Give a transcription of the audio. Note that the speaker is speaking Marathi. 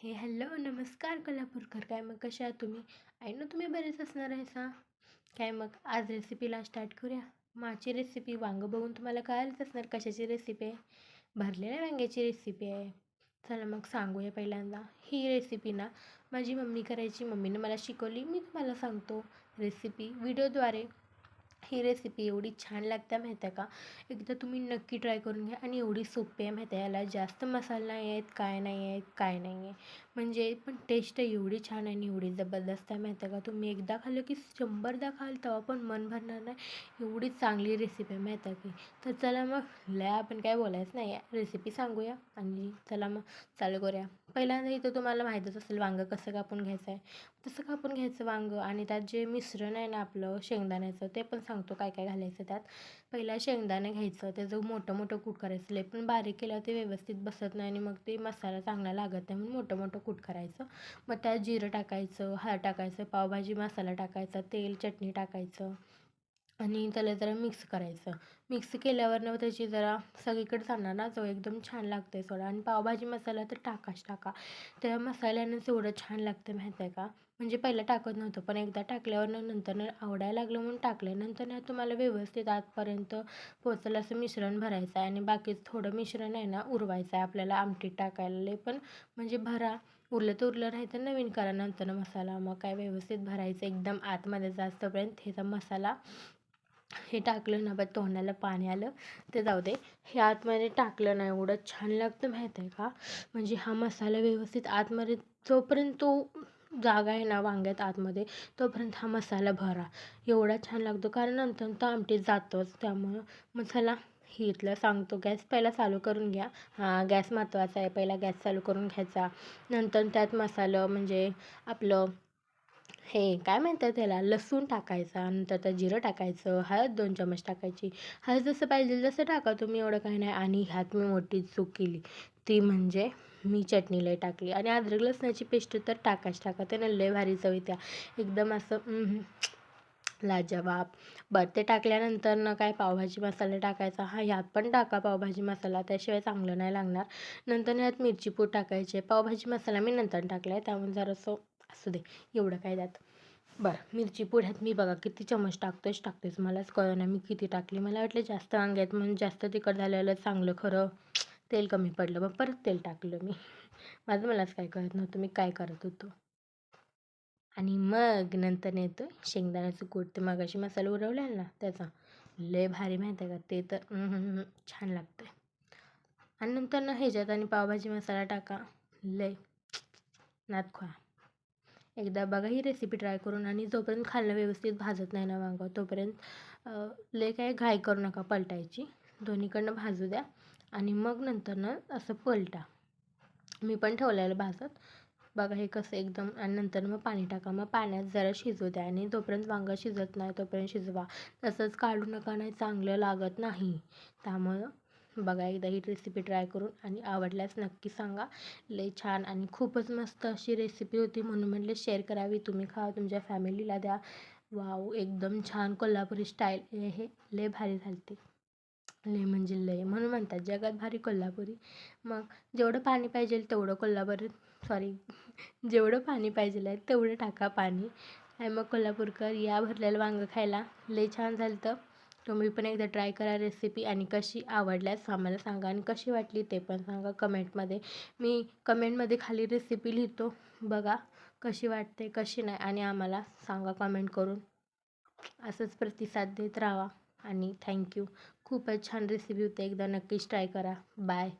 हे हॅलो नमस्कार कोल्हापूरकर. काय मग कशा आहात तुम्ही? आहे ना तुम्ही बरेच असणार आहे सा काय मग आज रेसिपीला स्टार्ट करूया? माझी रेसिपी वांगं बघून तुम्हाला कळायलाच असणार कशाची रेसिपी आहे. भरलेल्या वांग्याची रेसिपी आहे. चला मग सांगूया पहिल्यांदा. ही रेसिपी ना माझी मम्मी करायची. मम्मीनं मला शिकवली. मी तुम्हाला सांगतो रेसिपी व्हिडिओद्वारे ही रेसिपी एवढी छान लागते माहीत आहे का? एकदा तुम्ही नक्की ट्राय करून घ्या आणि एवढी सोपी आहे माहीत आहे याला. जास्त मसाला नाही आहेत काय नाही आहेत काय नाही आहे. म्हणजे पण टेस्ट एवढी छान आहे आणि एवढी जबरदस्त आहे माहीत आहे का? तुम्ही एकदा खाल्लं की शंभरदा खाल तेव्हा पण मन भरणार नाही. एवढी चांगली रेसिपी आहे माहीत आहे की. तर चला मग लय आपण काय बोलायचं नाही. रेसिपी सांगूया आणि चला मग चालू करूया. पहिल्यांदा इथं तुम्हाला माहीतच असेल वांगं कसं कापून घ्यायचं आहे. तसं कापून घ्यायचं वांगं आणि त्यात जे मिश्रण आहे ना आपलं शेंगदाण्याचं ते पण सांगतो काय काय घालायचं त्यात. पहिला शेंगदाणे घ्यायचं त्याचं मोठं मोठं कूट करायचं. लय पण बारीक केलं ते व्यवस्थित बसत नाही आणि मग ते मसाला चांगला लागत नाही म्हणून मोठं मोठं कूट करायचं. मग त्यात जिरं टाकायचं हळद टाकायचं पावभाजी मसाला टाकायचा तेल चटणी टाकायचं आणि त्याला जरा मिक्स करायचं. मिक्स केल्यावर ना त्याची जरा सगळीकडे जाणार ना जो एकदम छान लागते सोडा. आणि पावभाजी मसाला तर टाकाच टाका. त्या मसाल्यानं एवढं छान लागतं माहीत आहे का? म्हणजे पहिलं टाकत नव्हतं पण एकदा टाकल्यावर नंतर आवडायला लागलं म्हणून टाकल्यानंतर नंतर ना तुम्हाला व्यवस्थित आतपर्यंत पोचलं असं मिश्रण भरायचं आहे. आणि बाकीचं थोडं मिश्रण आहे ना उरवायचं आहे. आपल्याला आमटीत टाकायला पण म्हणजे भरा. उरलं तर उरलं नाही तर नवीन करा नंतर मसाला. मग काय व्यवस्थित भरायचं एकदम आतमध्ये जास्तपर्यंत ह्याचा मसाला हे टाकलं ना बा तोंडाला पाणी आलं ते जाऊ दे. हे आतमध्ये टाकलं ना एवढं छान लागतं माहीत आहे का? म्हणजे हा मसाला व्यवस्थित आतमध्ये जोपर्यंत तो जागा आहे ना वांग्यात आतमध्ये तोपर्यंत हा मसाला भरा. एवढा छान लागतो कारण नंतर तो आमटीत जातोच. त्यामुळं मसाला हे इथलं सांगतो. गॅस पहिला चालू करून घ्या. हां गॅस महत्त्वाचा आहे. पहिला गॅस चालू करून घ्यायचा. नंतर त्यात मसाला म्हणजे आपलं हे काय म्हणतात त्याला? लसूण टाकायचा. नंतर त्यात जिरं टाकायचं. हळद दोन चमच टाकायची. हळद जसं पाहिजे तसं टाका. तुम्ही एवढं काही नाही. आणि ह्यात मी मोठी चूक केली. ती म्हणजे मी चटणी लय टाकली. आणि अद्रक लसणाची पेस्ट तर टाकाच. टाका. त्यानं लय भारी चव येत्या. एकदम असं लाजवाब. बरं ते टाकल्यानंतर ना काय पावभाजी मसाला टाकायचा? हा ह्यात पण टाका पावभाजी मसाला त्याशिवाय चांगलं नाही लागणार. नंतर ह्यात मिरची पूड पावभाजी मसाला मी नंतर टाकला आहे त्यामुळे जरासं असू दे एवढं काय त्यात. बरं मिरची पुढ्यात मी बघा किती चमच टाकतोच टाकतेच मलाच कळलं मी किती टाकली. मला वाटलं जास्त वांग्यात म्हणून जास्त तिखट झालेलं चांगलं खरं तेल कमी पडलं मग परत तेल टाकलं मी. माझं मलाच काय कळत नव्हतं मी काय करत होतो. आणि मग नंतर येतो शेंगदाण्याचं कूट. ते मगाशी मसाला उरवलेला ना त्याचा. लय भारी माहिती आहे का? ते तर छान लागतं आणि नंतर ना ह्याच्यात आणि पावभाजी मसाला टाका. लय. नात खा एकदा बघा ही रेसिपी ट्राय करून आणि जोपर्यंत खाल्लं व्यवस्थित भाजत नाही ना वांगं तोपर्यंत लय काय घाय करू नका पलटायची. दोन्हीकडनं भाजू द्या. आणि मग नंतर ना असं पलटा. मी पण ठेवलेलं भाजत. बघा हे कसं एकदम आणि नंतर मग पाणी टाका. मग पाण्यात जरा शिजू द्या आणि तोपर्यंत वांगं शिजत नाही तोपर्यंत शिजवा. तसंच काढू नका नाही चांगलं लागत नाही. त्यामुळं बघा एकदा ही रेसिपी ट्राय करून आणि आवडल्यास नक्की सांगा. लई छान आणि खूपच मस्त अशी रेसिपी होती म्हणून म्हटले शेअर करावी. तुम्ही खा तुमच्या फॅमिलीला द्या. वाव एकदम छान कोल्हापुरी स्टाईल हे लय भारी झालते. लय म्हणजे लय म्हणून म्हणतात जगात भारी कोल्हापुरी. मग जेवढं पाणी पाहिजे तेवढं कोल्हापुरी सॉरी जेवढं पाणी पाहिजे आहे तेवढं टाका पाणी. आणि मग कोल्हापूरकर या भरलेलं वांगं खायला लय छान झालं तर तुम्ही पण एकदा ट्राय करा रेसिपी आणि कशी आवडल्यास आम्हाला सांगा आणि कशी वाटली ते पण सांगा कमेंटमध्ये. मी कमेंटमध्ये खाली रेसिपी लिहितो बघा कशी वाटते कशी नाही आणि आम्हाला सांगा कमेंट करून. असंच प्रतिसाद देत राहा आणि थँक्यू खूपच छान रेसिपी होते. एकदा नक्कीच ट्राय करा. बाय